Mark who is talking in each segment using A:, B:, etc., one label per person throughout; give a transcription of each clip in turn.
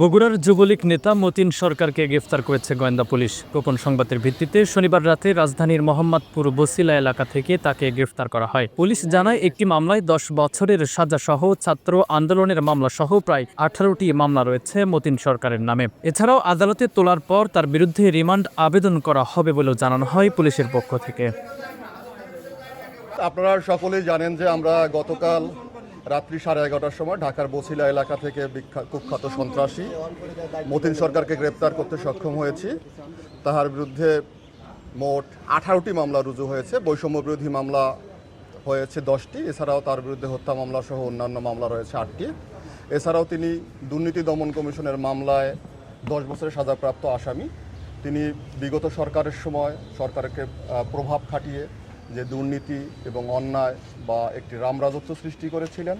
A: বগুড়ার যুবলীগ নেতা মতিন সরকারকে গ্রেফতার করেছে গোয়েন্দা পুলিশ। গোপন সংবাদের ভিত্তিতে শনিবার রাতে রাজধানীর মোহাম্মদপুর বসিলা এলাকা থেকে তাকে গ্রেফতার করা হয়। পুলিশ জানায়, একটি মামলায় দশ বছরের সাজাসহ ছাত্র আন্দোলনের মামলা সহ প্রায় আঠারোটি মামলা রয়েছে মতিন সরকারের নামে। এছাড়াও আদালতে তোলার পর তার বিরুদ্ধে রিমান্ড আবেদন করা হবে বলেও জানানো হয় পুলিশের পক্ষ থেকে।
B: আপনারা সকলেই জানেন যে আমরা গতকাল রাত্রি সাড়ে এগারোটার সময় ঢাকার বছিলা এলাকা থেকে কুখ্যাত সন্ত্রাসী মতিন সরকারকে গ্রেপ্তার করতে সক্ষম হয়েছি। তাহার বিরুদ্ধে মোট আঠারোটি মামলা রুজু হয়েছে। বৈষম্য বিরোধী মামলা হয়েছে দশটি। এছাড়াও তার বিরুদ্ধে হত্যা মামলা সহ অন্যান্য মামলা রয়েছে আটটি। এছাড়াও তিনি দুর্নীতি দমন কমিশনের মামলায় দশ বছরের সাজাপ্রাপ্ত আসামি। তিনি বিগত সরকারের সময় সরকারকে প্রভাব খাটিয়ে যে দুর্নীতি এবং অন্যায় বা একটি রামরাজত্ব সৃষ্টি করেছিলেন,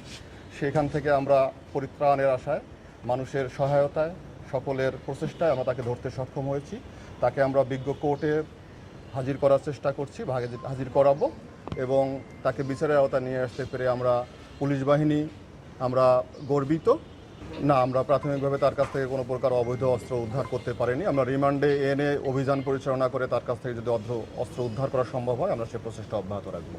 B: সেখান থেকে আমরা পরিত্রাণের আশায়, মানুষের সহায়তায়, সকলের প্রচেষ্টায় আমরা তাকে ধরতে সক্ষম হয়েছি। তাকে আমরা বিজ্ঞ কোর্টে হাজির করার চেষ্টা করছি, ভাগে- হাজির করাবো এবং তাকে বিচারের আওতায় নিয়ে আসতে পেরে আমরা পুলিশ বাহিনী, আমরা গর্বিত। না, আমরা প্রাথমিকভাবে তার কাছ থেকে কোনো প্রকার অবৈধ অস্ত্র উদ্ধার করতে পারিনি। আমরা রিমান্ডে এনে অভিযান পরিচালনা করে তার কাছ থেকে যদি অস্ত্র উদ্ধার করা সম্ভব হয়, আমরা সে প্রচেষ্টা অব্যাহত রাখব।